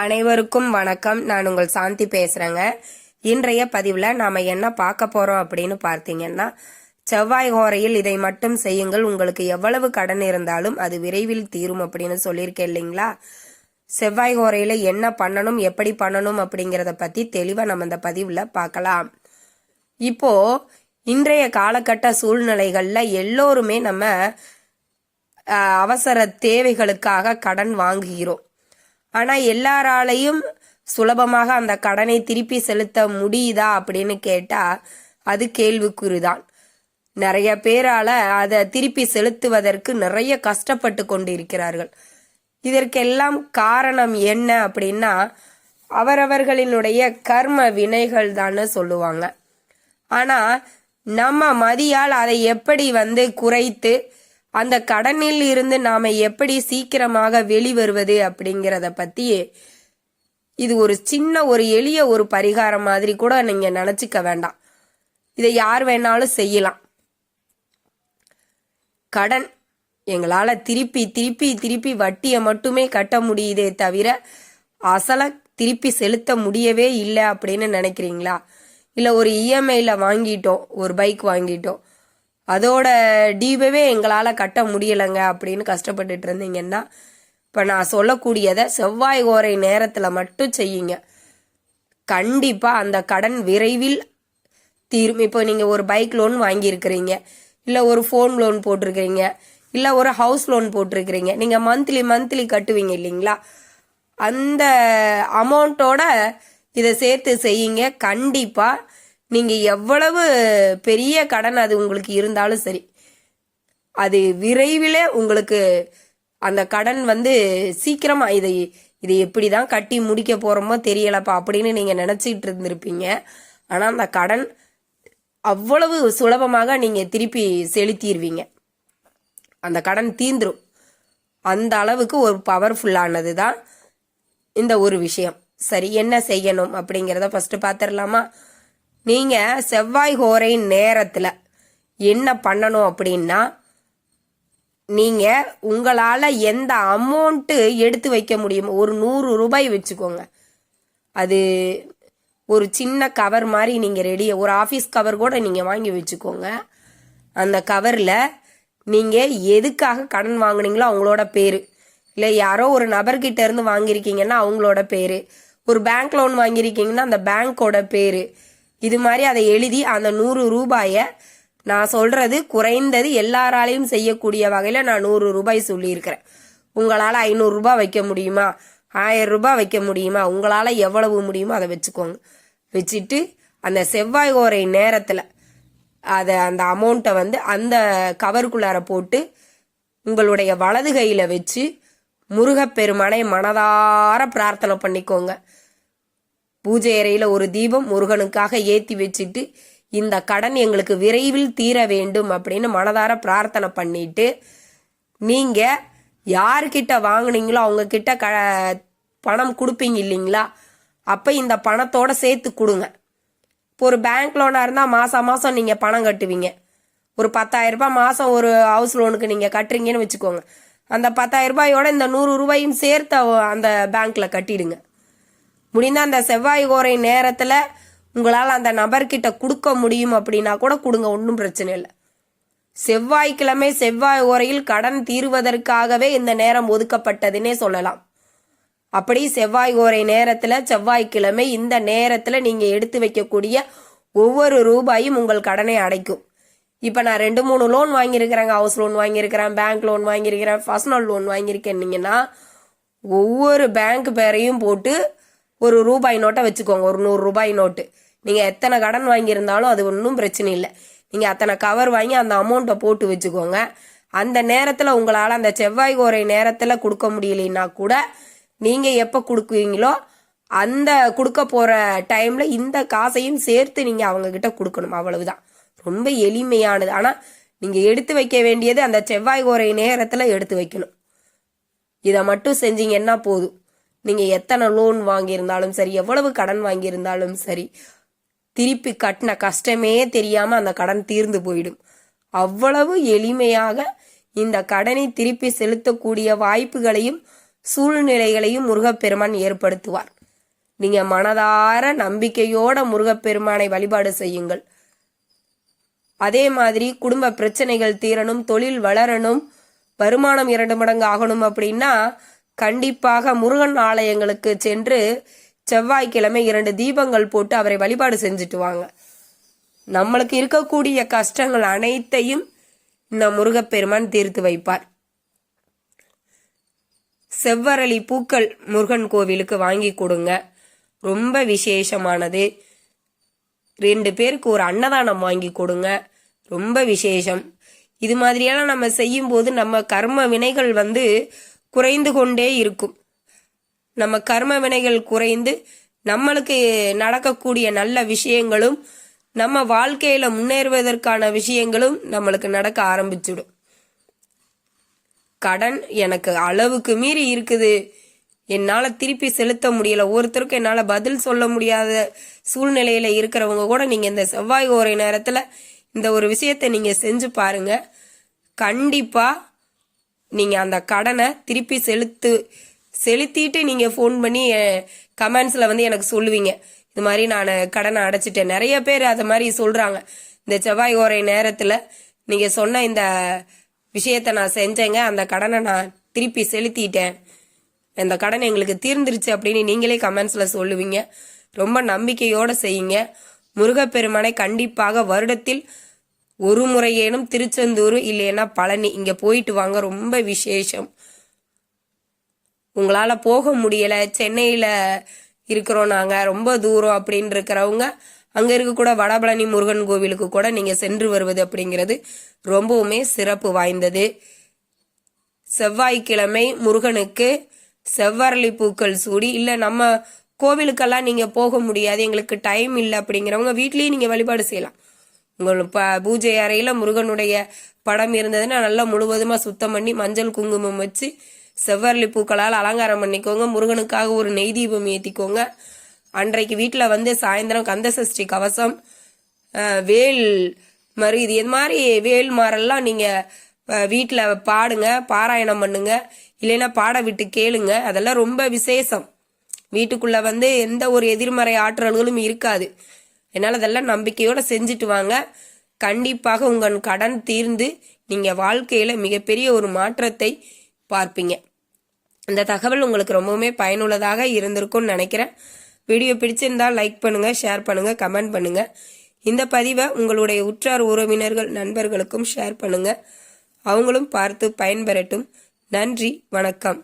அனைவருக்கும் வணக்கம். நான் உங்கள் சாந்தி பேசுறேங்க. இன்றைய பதிவில் நாம என்ன பார்க்க போறோம் அப்படின்னு பார்த்தீங்கன்னா செவ்வாய் ஹோரையில் இதை மட்டும் செய்யுங்கள். உங்களுக்கு எவ்வளவு கடன் இருந்தாலும் அது விரைவில் தீரும் அப்படின்னு சொல்லியிருக்கேன் இல்லைங்களா? செவ்வாய் ஹோரையில என்ன பண்ணணும் எப்படி பண்ணணும் அப்படிங்கிறத பத்தி தெளிவாக நம்ம இந்த பதிவில் பார்க்கலாம். இப்போ இன்றைய காலகட்ட சூழ்நிலைகள்ல எல்லோருமே நம்ம அவசர தேவைகளுக்காக கடன் வாங்குகிறோம். ஆனால் எல்லாராலையும் சுலபமாக அந்த கடனை திருப்பி செலுத்த முடியுதா அப்படின்னு கேட்டால் அது கேள்விக்குறிதான். நிறைய பேரால அதை திருப்பி செலுத்துவதற்கு நிறைய கஷ்டப்பட்டு கொண்டிருக்கிறார்கள். இதற்கெல்லாம் காரணம் என்ன அப்படின்னா அவரவர்களினுடைய கர்ம வினைகள் தான் சொல்லுவாங்க. ஆனா நம்ம மதியால் அதை எப்படி வந்து குறைத்து அந்த கடனில் இருந்து நாம எப்படி சீக்கிரமாக வெளிவருவது அப்படிங்கிறத பத்தி இது ஒரு சின்ன ஒரு எளிய ஒரு பரிகாரம் மாதிரி கூட நீங்க நினைச்சுக்க வேண்டாம். இதை யார் வேணாலும் செய்யலாம். கடன் எங்களால திருப்பி திருப்பி திருப்பி வட்டியை மட்டுமே கட்ட முடியுதே தவிர அசலை திருப்பி செலுத்த முடியவே இல்லை அப்படின்னு நினைக்கிறீங்களா? இல்லை ஒரு இஎம்ஐல வாங்கிட்டோம் ஒரு பைக் வாங்கிட்டோம் அதோட டியூவே எங்களால் கட்ட முடியலைங்க அப்படின்னு கஷ்டப்பட்டுட்டு இருந்தீங்கன்னா இப்போ நான் சொல்லக்கூடியதை செவ்வாய் ஓரை நேரத்தில் மட்டும் செய்யுங்க. கண்டிப்பாக அந்த கடன் விரைவில் தீரும். இப்போ நீங்கள் ஒரு பைக் லோன் வாங்கியிருக்கிறீங்க இல்லை ஒரு ஃபோன் லோன் போட்டிருக்கிறீங்க இல்லை ஒரு ஹவுஸ் லோன் போட்டிருக்கிறீங்க நீங்கள் மந்த்லி மந்த்லி கட்டுவீங்க இல்லைங்களா? அந்த அமௌண்ட்டோட இதை சேர்த்து செய்யுங்க. கண்டிப்பாக நீங்கள் எவ்வளவு பெரிய கடன் அது உங்களுக்கு இருந்தாலும் சரி. அது விரைவில் உங்களுக்கு அந்த கடன் வந்து சீக்கிரமா இதை இதை எப்படி தான் கட்டி முடிக்க போறோமோ தெரியலப்பா அப்படின்னு நீங்க நினைச்சிட்டு இருந்திருப்பீங்க. ஆனா அந்த கடன் அவ்வளவு சுலபமாக நீங்க திருப்பி செலுத்திடுவீங்க அந்த கடன் தீந்துரும் அந்த அளவுக்கு ஒரு பவர்ஃபுல்லானது தான் இந்த ஒரு விஷயம். சரி என்ன செய்யணும் அப்படிங்கிறத ஃபஸ்ட்டு பார்த்துடலாமா நீங்கள் செவ்வாய் ஹோரை நேரத்தில் என்ன பண்ணணும் அப்படின்னா நீங்கள் உங்களால் எந்த அமௌண்ட்டு எடுத்து வைக்க முடியும்? ஒரு நூறு ரூபாய் வச்சுக்கோங்க. அது ஒரு சின்ன கவர் மாதிரி நீங்கள் ரெடி ஒரு ஆஃபீஸ் கவர் கூட நீங்கள் வாங்கி வச்சுக்கோங்க. அந்த கவரில் நீங்கள் எதுக்காக கடன் வாங்குனீங்களோ அவங்களோட பேர். இல்லை யாரோ ஒரு நபர்கிட்ட இருந்து வாங்கியிருக்கீங்கன்னா அவங்களோட பேர். ஒரு பேங்க் லோன் வாங்கியிருக்கீங்கன்னா அந்த பேங்க்கோட பேர். இது மாதிரி அதை எழுதி அந்த நூறு ரூபாயை நான் சொல்றது குறைந்தது எல்லாராலையும் செய்யக்கூடிய வகையில நான் நூறு ரூபாய் சொல்லியிருக்கிறேன். உங்களால ஐநூறு ரூபாய் வைக்க முடியுமா? ஆயிரம் ரூபாய் வைக்க முடியுமா? உங்களால எவ்வளவு முடியுமோ அதை வச்சுக்கோங்க. வச்சுட்டு அந்த செவ்வாய் ஓரை நேரத்துல அதை அந்த அமௌண்ட்டை வந்து அந்த கவருக்குள்ளார போட்டு உங்களுடைய வலது கையில வச்சு முருகப்பெருமானை மனதார பிரார்த்தனை பண்ணிக்கோங்க. பூஜை அறையில ஒரு தீபம் முருகனுக்காக ஏத்தி வச்சுட்டு இந்த கடன் எங்களுக்கு விரைவில் தீர வேண்டும் அப்படின்னு மனதார பிரார்த்தனை பண்ணிட்டு நீங்க யார்கிட்ட வாங்குனீங்களோ அவங்க கிட்ட க பணம் கொடுப்பீங்க இல்லைங்களா? அப்ப இந்த பணத்தோட சேர்த்து கொடுங்க. இப்போ ஒரு பேங்க் லோனா இருந்தா மாசம் மாசம் நீங்க பணம் கட்டுவீங்க. ஒரு பத்தாயிரம் ரூபாய் மாசம் ஒரு ஹவுஸ் லோனுக்கு நீங்க கட்டுறீங்கன்னு வச்சுக்கோங்க. அந்த பத்தாயிரம் ரூபாயோட இந்த நூறு ரூபாயும் சேர்த்து அந்த பேங்க்ல கட்டிடுங்க. முடிந்த அந்த செவ்வாய் ஓரை நேரத்தில் உங்களால் அந்த நபர்கிட்ட கொடுக்க முடியும் அப்படின்னா கூட கொடுங்க ஒன்றும் பிரச்சனை இல்லை. செவ்வாய்க்கிழமை செவ்வாய் ஓரையில் கடன் தீர்வதற்காகவே இந்த நேரம் ஒதுக்கப்பட்டதுன்னே சொல்லலாம். அப்படி செவ்வாய் ஓரை நேரத்தில் செவ்வாய்க்கிழமை இந்த நேரத்தில் நீங்கள் எடுத்து வைக்கக்கூடிய ஒவ்வொரு ரூபாயும் உங்கள் கடனை அடைக்கும். இப்போ நான் ரெண்டு மூணு லோன் வாங்கியிருக்கிறேங்க. ஹவுஸ் லோன் வாங்கியிருக்கிறேன் பேங்க் லோன் வாங்கியிருக்கிறேன் பர்சனல் லோன் வாங்கியிருக்கேன்னீங்கன்னா ஒவ்வொரு பேங்க் பேரையும் போட்டு ஒரு ரூபாய் நோட்டை வச்சுக்கோங்க ஒரு நூறு ரூபாய் நோட்டு. நீங்கள் எத்தனை கடன் வாங்கியிருந்தாலும் அது ஒன்றும் பிரச்சனை இல்லை. நீங்கள் அத்தனை கவர் வாங்கி அந்த அமௌண்ட்டை போட்டு வச்சுக்கோங்க. அந்த நேரத்தில் உங்களால் அந்த செவ்வாய் கோரை நேரத்தில் கொடுக்க முடியலைன்னா கூட நீங்கள் எப்போ கொடுக்குவீங்களோ அந்த கொடுக்க போகிற டைமில் இந்த காசையும் சேர்த்து நீங்கள் அவங்கக்கிட்ட கொடுக்கணும். கொடுக்கணும் அவ்வளவுதான். ரொம்ப எளிமையானது. ஆனால் நீங்கள் எடுத்து வைக்க வேண்டியது அந்த செவ்வாய் கோரை நேரத்தில் எடுத்து வைக்கணும். இதை மட்டும் செஞ்சீங்கன்னா போதும். நீங்க எத்தனை லோன் வாங்கியிருந்தாலும் சரி எவ்வளவு கடன் வாங்கியிருந்தாலும் சரி திருப்பி கட்டின கஷ்டமே தெரியாம அந்த கடன் தீர்ந்து போயிடும். அவ்வளவு எளிமையாக இந்த கடனை திருப்பி செலுத்தக்கூடிய வாய்ப்புகளையும் சூழ்நிலைகளையும் முருகப்பெருமான் ஏற்படுத்துவார். நீங்க மனதார நம்பிக்கையோட முருகப்பெருமானை வழிபாடு செய்யுங்கள். அதே மாதிரி குடும்ப பிரச்சனைகள் தீரணும் தொழில் வளரணும் வருமானம் இரண்டு மடங்கு ஆகணும் அப்படின்னா கண்டிப்பாக முருகன் ஆலயங்களுக்கு சென்று செவ்வாய்க்கிழமை இரண்டு தீபங்கள் போட்டு அவரை வழிபாடு செஞ்சுட்டு வாங்க. நம்மளுக்கு இருக்கக்கூடிய கஷ்டங்கள் அனைத்தையும் இந்த முருகப்பெருமான் தீர்த்து வைப்பார். செவ்வரளி பூக்கள் முருகன் கோவிலுக்கு வாங்கி கொடுங்க. ரொம்ப விசேஷமானது. ரெண்டு பேருக்கு ஒரு அன்னதானம் வாங்கி கொடுங்க. ரொம்ப விசேஷம். இது மாதிரியெல்லாம் நம்ம செய்யும்போது நம்ம கர்ம வினைகள் வந்து குறைந்து கொண்டே இருக்கும். நம்ம கர்ம வினைகள் குறைந்து நம்மளுக்கு நடக்கக்கூடிய நல்ல விஷயங்களும் நம்ம வாழ்க்கையில முன்னேறுவதற்கான விஷயங்களும் நம்மளுக்கு நடக்க ஆரம்பிச்சிடும். கடன் எனக்கு அளவுக்கு மீறி இருக்குது. என்னால் திருப்பி செலுத்த முடியல. ஒருத்தருக்கும் என்னால் பதில் சொல்ல முடியாத சூழ்நிலையில் இருக்கிறவங்க கூட நீங்கள் இந்த செவ்வாய் ஓரை நேரத்தில் இந்த ஒரு விஷயத்தை நீங்கள் செஞ்சு பாருங்கள் கண்டிப்பாக நீங்கள் அந்த கடனை திருப்பி செலுத்து செலுத்திட்டு நீங்கள் ஃபோன் பண்ணி கமெண்ட்ஸில் வந்து எனக்கு சொல்லுவீங்க. இது மாதிரி நான் கடனை அடைச்சிட்டேன். நிறைய பேர் அது மாதிரி சொல்கிறாங்க இந்த செவ்வாய் ஓரை நேரத்தில் நீங்கள் சொன்ன இந்த விஷயத்தை நான் செஞ்சேங்க. அந்த கடனை நான் திருப்பி செலுத்திட்டேன். இந்த கடன் எங்களுக்கு தீர்ந்துருச்சு அப்படின்னு நீங்களே கமெண்ட்ஸில் சொல்லுவீங்க. ரொம்ப நம்பிக்கையோடு செய்யுங்க. முருகப்பெருமானை கண்டிப்பாக வருடத்தில் ஒரு முறையேனும் திருச்செந்தூர் இல்லைன்னா பழனி. இங்கே போயிட்டு வாங்க ரொம்ப விசேஷம். உங்களால் போக முடியலை. சென்னையில் இருக்கிறோம் நாங்கள் ரொம்ப தூரம் அப்படின்னு இருக்கிறவங்க. அங்கே இருக்கக்கூட வடபழனி முருகன் கோவிலுக்கு கூட நீங்கள் சென்று வருவது அப்படிங்கிறது ரொம்பவுமே சிறப்பு வாய்ந்தது. செவ்வாய்க்கிழமை முருகனுக்கு செவ்வரளி பூக்கள் சூடி இல்லை நம்ம கோவிலுக்கெல்லாம் நீங்கள் போக முடியாது எங்களுக்கு டைம் இல்லை அப்படிங்கிறவங்க வீட்லேயும் நீங்கள் வழிபாடு செய்யலாம். ப பூஜை அறையில் முருகனுடைய படம் இருந்ததுன்னா நல்லா முழுவதுமாக சுத்தம் பண்ணி மஞ்சள் குங்குமம் வச்சு செவ்வரளி பூக்களால் அலங்காரம் பண்ணிக்கோங்க. முருகனுக்காக ஒரு நெய் தீபம் ஏற்றிக்கோங்க அன்றைக்கு வீட்டில் வந்து சாயந்தரம் கந்தசஷ்டி கவசம் வேல் மறு இது இது மாதிரி வேல் மாரெல்லாம் நீங்கள் வீட்டில் பாடுங்க பாராயணம் பண்ணுங்க. இல்லைன்னா பாட விட்டு கேளுங்க. அதெல்லாம் ரொம்ப விசேஷம். வீட்டுக்குள்ளே வந்து எந்த ஒரு எதிர்மறை ஆற்றல்களும் இருக்காது. என்னால் அதெல்லாம் நம்பிக்கையோட செஞ்சுட்டு வாங்க. கண்டிப்பாக உங்கள் கடன் தீர்ந்து நீங்கள் வாழ்க்கையில் மிகப்பெரிய ஒரு மாற்றத்தை பார்ப்பீங்க. இந்த தகவல் உங்களுக்கு ரொம்பவுமே பயனுள்ளதாக இருந்திருக்கும்னு நினைக்கிறேன். வீடியோ பிடிச்சிருந்தால் லைக் பண்ணுங்கள் ஷேர் பண்ணுங்கள் கமெண்ட் பண்ணுங்கள் இந்த பதிவை உங்களுடைய உற்றார் உறவினர்கள் நண்பர்களுக்கும் ஷேர் பண்ணுங்கள் அவங்களும் பார்த்து பயன்பெறட்டும். நன்றி வணக்கம்.